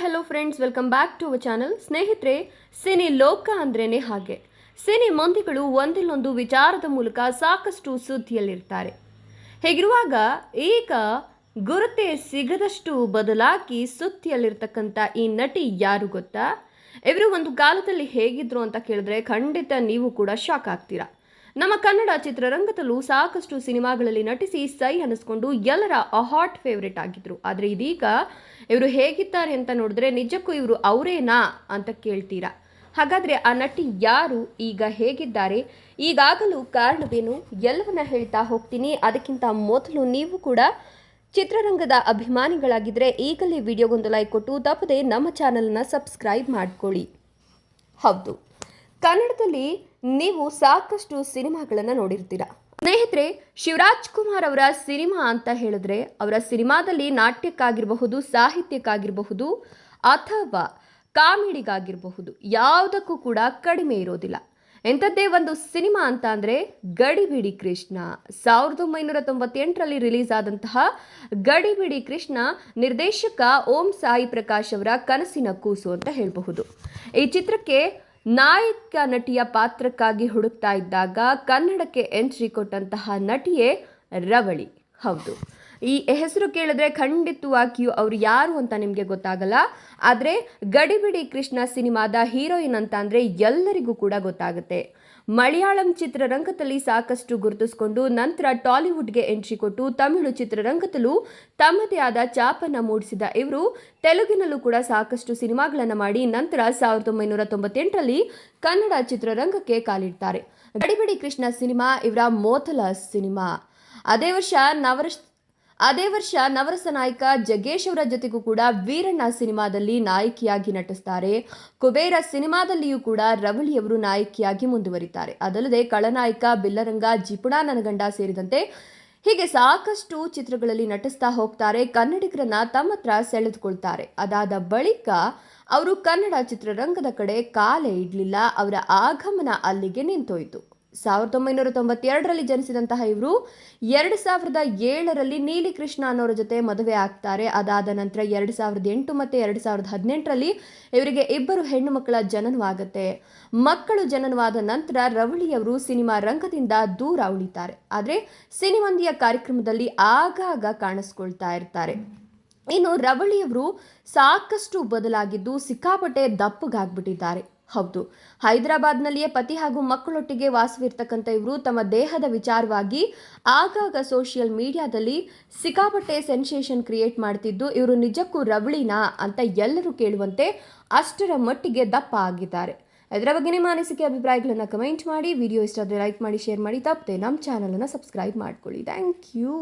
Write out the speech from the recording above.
Hello friends, welcome back to our channel. ಸ್ನೇಹಿತರೆ, cine ಲೋಕ ಅಂದ್ರೇನೆ ಹಾಗೆ. ಸಿನಿ ಮಂದಿಗಳು ಒಂದಿಲ್ಲೊಂದು ವಿಚಾರದ ಮೂಲಕ ಸಾಕಷ್ಟು ಸುದ್ದಿಯಲ್ಲಿರ್ತಾರೆ. ಹೀಗಿರುವಾಗ ಈಗ ಗುರುತೆ ಸಿಗದಷ್ಟು ಬದಲಾಗಿ ಸುದ್ದಿಯಲ್ಲಿರ್ತಕ್ಕಂಥ ಈ ನಟಿ ಯಾರು ಗೊತ್ತಾ? ಇವರು ಒಂದು ಕಾಲದಲ್ಲಿ ಹೇಗಿದ್ರು ಅಂತ ಕೇಳಿದ್ರೆ ಖಂಡಿತ ನೀವು ಕೂಡ ಶಾಕ್ ಆಗ್ತೀರಾ. ನಮ್ಮ ಕನ್ನಡ ಚಿತ್ರರಂಗದಲ್ಲೂ ಸಾಕಷ್ಟು ಸಿನಿಮಾಗಳಲ್ಲಿ ನಟಿಸಿ ಸೈ ಅನಿಸ್ಕೊಂಡು ಎಲ್ಲರ ಹಾಟ್ ಫೇವ್ರೆಟ್ ಆಗಿದ್ರು. ಆದರೆ ಇದೀಗ ಇವರು ಹೇಗಿದ್ದಾರೆ ಅಂತ ನೋಡಿದ್ರೆ ನಿಜಕ್ಕೂ ಇವರು ಅವರೇನಾ ಅಂತ ಕೇಳ್ತೀರಾ. ಹಾಗಾದರೆ ಆ ನಟಿ ಯಾರು, ಈಗ ಹೇಗಿದ್ದಾರೆ, ಈಗಾಗಲೂ ಕಾರಣವೇನು, ಎಲ್ಲವನ್ನ ಹೇಳ್ತಾ ಹೋಗ್ತೀನಿ. ಅದಕ್ಕಿಂತ ಮೊದಲು ನೀವು ಕೂಡ ಚಿತ್ರರಂಗದ ಅಭಿಮಾನಿಗಳಾಗಿದ್ದರೆ ಈಗಲೇ ವಿಡಿಯೋಗೊಂದು ಲೈಕ್ ಕೊಟ್ಟು, ತಪ್ಪದೆ ನಮ್ಮ ಚಾನಲ್ನ ಸಬ್ಸ್ಕ್ರೈಬ್ ಮಾಡ್ಕೊಳ್ಳಿ. ಹೌದು. ಕನ್ನಡದಲ್ಲಿ ನೀವು ಸಾಕಷ್ಟು ಸಿನಿಮಾಗಳನ್ನು ನೋಡಿರ್ತೀರ? ಸ್ನೇಹಿತರೆ, ಶಿವರಾಜ್ ಕುಮಾರ್ ಅವರ ಸಿನಿಮಾ ಅಂತ ಹೇಳಿದ್ರೆ ಅವರ ಸಿನಿಮಾದಲ್ಲಿ ನಾಟ್ಯಕ್ಕಾಗಿರಬಹುದು, ಸಾಹಿತ್ಯಕ್ಕಾಗಿರಬಹುದು ಅಥವಾ ಕಾಮಿಡಿಗಾಗಿರಬಹುದು, ಯಾವುದಕ್ಕೂ ಕೂಡ ಕಡಿಮೆ ಇರೋದಿಲ್ಲ. ಎಂಥದ್ದೇ ಒಂದು ಸಿನಿಮಾ ಅಂತ ಅಂದರೆ ಗಡಿಬಿಡಿ ಕೃಷ್ಣ. ಸಾವಿರದ ಒಂಬೈನೂರ ತೊಂಬತ್ತೆಂಟರಲ್ಲಿ ರಿಲೀಸ್ ಆದಂತಹ ಗಡಿಬಿಡಿ ಕೃಷ್ಣ ನಿರ್ದೇಶಕ ಓಂ ಸಾಯಿ ಪ್ರಕಾಶ್ ಅವರ ಕನಸಿನ ಕೂಸು ಅಂತ ಹೇಳಬಹುದು. ಈ ಚಿತ್ರಕ್ಕೆ ನಾಯಕ ನಟಿಯ ಪಾತ್ರಕ್ಕಾಗಿ ಹುಡುಕ್ತಾ ಇದ್ದಾಗ ಕನ್ನಡಕ್ಕೆ ಎಂಟ್ರಿ ಕೊಟ್ಟಂತಹ ನಟಿಯೇ ರವಳಿ. ಹೌದು. ಈ ಹೆಸರು ಕೇಳಿದ್ರೆ ಖಂಡಿತವಾಗಿಯೂ ಅವರು ಯಾರು ಅಂತ ನಿಮಗೆ ಗೊತ್ತಾಗಲ್ಲ. ಆದರೆ ಗಡಿಬಿಡಿ ಕೃಷ್ಣ ಸಿನಿಮಾದ ಹೀರೋಯಿನ್ ಅಂತ ಅಂದರೆ ಎಲ್ಲರಿಗೂ ಕೂಡ ಗೊತ್ತಾಗುತ್ತೆ. ಮಲಯಾಳಂ ಚಿತ್ರರಂಗದಲ್ಲಿ ಸಾಕಷ್ಟು ಗುರುತಿಸಿಕೊಂಡು ನಂತರ ಟಾಲಿವುಡ್ಗೆ ಎಂಟ್ರಿ ಕೊಟ್ಟು ತಮಿಳು ಚಿತ್ರರಂಗದಲ್ಲೂ ತಮ್ಮದೇ ಆದ ಛಾಪನ್ನು ಮೂಡಿಸಿದ ಇವರು, ತೆಲುಗಿನಲ್ಲೂ ಕೂಡ ಸಾಕಷ್ಟು ಸಿನಿಮಾಗಳನ್ನು ಮಾಡಿ ನಂತರ ಸಾವಿರದ ಒಂಬೈನೂರ ತೊಂಬತ್ತೆಂಟರಲ್ಲಿ ಕನ್ನಡ ಚಿತ್ರರಂಗಕ್ಕೆ ಕಾಲಿಡ್ತಾರೆ. ಗಡಿಬಿಡಿ ಕೃಷ್ಣ ಸಿನಿಮಾ, ಇವರ ಮೊದಲ ಸಿನಿಮಾ. ಅದೇ ವರ್ಷ ನವರಶ್ ಅದೇ ವರ್ಷ ನವರಸ ನಾಯಕ ಜಗ್ಗೇಶ್ ಅವರ ಜೊತೆಗೂ ಕೂಡ ವೀರಣ್ಣ ಸಿನಿಮಾದಲ್ಲಿ ನಾಯಕಿಯಾಗಿ ನಟಿಸ್ತಾರೆ. ಕುಬೇರ ಸಿನಿಮಾದಲ್ಲಿಯೂ ಕೂಡ ರವಳಿಯವರು ನಾಯಕಿಯಾಗಿ ಮುಂದುವರಿತಾರೆ. ಅದಲ್ಲದೆ ಕಳನಾಯಕ ಬಿಲ್ಲರಂಗ, ಜಿಪುಣ ನನಗಂಡ ಸೇರಿದಂತೆ ಹೀಗೆ ಸಾಕಷ್ಟು ಚಿತ್ರಗಳಲ್ಲಿ ನಟಿಸ್ತಾ ಹೋಗ್ತಾರೆ. ಕನ್ನಡಿಗರನ್ನ ತಮ್ಮ ಹತ್ರ ಸೆಳೆದುಕೊಳ್ತಾರೆ. ಅದಾದ ಬಳಿಕ ಅವರು ಕನ್ನಡ ಚಿತ್ರರಂಗದ ಕಡೆ ಕಾಲೇ ಇಡಲಿಲ್ಲ. ಅವರ ಆಗಮನ ಅಲ್ಲಿಗೆ ನಿಂತೋಯ್ತು. ಸಾವಿರದ ಒಂಬೈನೂರ ತೊಂಬತ್ತೆರಡರಲ್ಲಿ ಜನಿಸಿದಂತಹ ಇವರು, ಎರಡು ಸಾವಿರದ ಏಳರಲ್ಲಿ ನೀಲಿ ಕೃಷ್ಣ ಅನ್ನೋರ ಜೊತೆ ಮದುವೆ ಆಗ್ತಾರೆ. ಅದಾದ ನಂತರ ಎರಡು ಸಾವಿರದ ಎಂಟು ಮತ್ತು ಎರಡು ಸಾವಿರದ ಹದಿನೆಂಟರಲ್ಲಿ ಇವರಿಗೆ ಇಬ್ಬರು ಹೆಣ್ಣು ಮಕ್ಕಳ ಜನನವಾಗುತ್ತೆ. ಮಕ್ಕಳು ಜನನವಾದ ನಂತರ ರವಳಿಯವರು ಸಿನಿಮಾ ರಂಗದಿಂದ ದೂರ ಉಳಿತಾರೆ. ಆದರೆ ಸಿನಿಮಂದಿಯ ಕಾರ್ಯಕ್ರಮದಲ್ಲಿ ಆಗಾಗ ಕಾಣಿಸ್ಕೊಳ್ತಾ ಇರ್ತಾರೆ. ಇನ್ನು ರವಳಿಯವರು ಸಾಕಷ್ಟು ಬದಲಾಗಿದ್ದು ಸಿಕ್ಕಾಪಟ್ಟೆ ದಪ್ಪಗಾಗ್ಬಿಟ್ಟಿದ್ದಾರೆ. ಹೌದು, ಹೈದರಾಬಾದ್ನಲ್ಲಿಯೇ ಪತಿ ಹಾಗೂ ಮಕ್ಕಳೊಟ್ಟಿಗೆ ವಾಸವಿರ್ತಕ್ಕಂಥ ಇವರು ತಮ್ಮ ದೇಹದ ವಿಚಾರವಾಗಿ ಆಗಾಗ ಸೋಷಿಯಲ್ ಮೀಡಿಯಾದಲ್ಲಿ ಸಿಕ್ಕಾಪಟ್ಟೆ ಸೆನ್ಸೇಷನ್ ಕ್ರಿಯೇಟ್ ಮಾಡ್ತಿದ್ದು, ಇವರು ನಿಜಕ್ಕೂ ರವಳಿನಾ ಅಂತ ಎಲ್ಲರೂ ಕೇಳುವಂತೆ ಅಷ್ಟರ ಮಟ್ಟಿಗೆ ದಪ್ಪ ಆಗಿದ್ದಾರೆ. ಇದರ ಬಗ್ಗೆ ನಿಮ್ಮ ಅನಿಸಿಕೆ, ಅಭಿಪ್ರಾಯಗಳನ್ನು ಕಮೆಂಟ್ ಮಾಡಿ. ವಿಡಿಯೋ ಇಷ್ಟ ಆದರೆ ಲೈಕ್ ಮಾಡಿ, ಶೇರ್ ಮಾಡಿ. ತಪ್ಪದೆ ನಮ್ಮ ಚಾನಲನ್ನು ಸಬ್ಸ್ಕ್ರೈಬ್ ಮಾಡ್ಕೊಳ್ಳಿ. Thank you.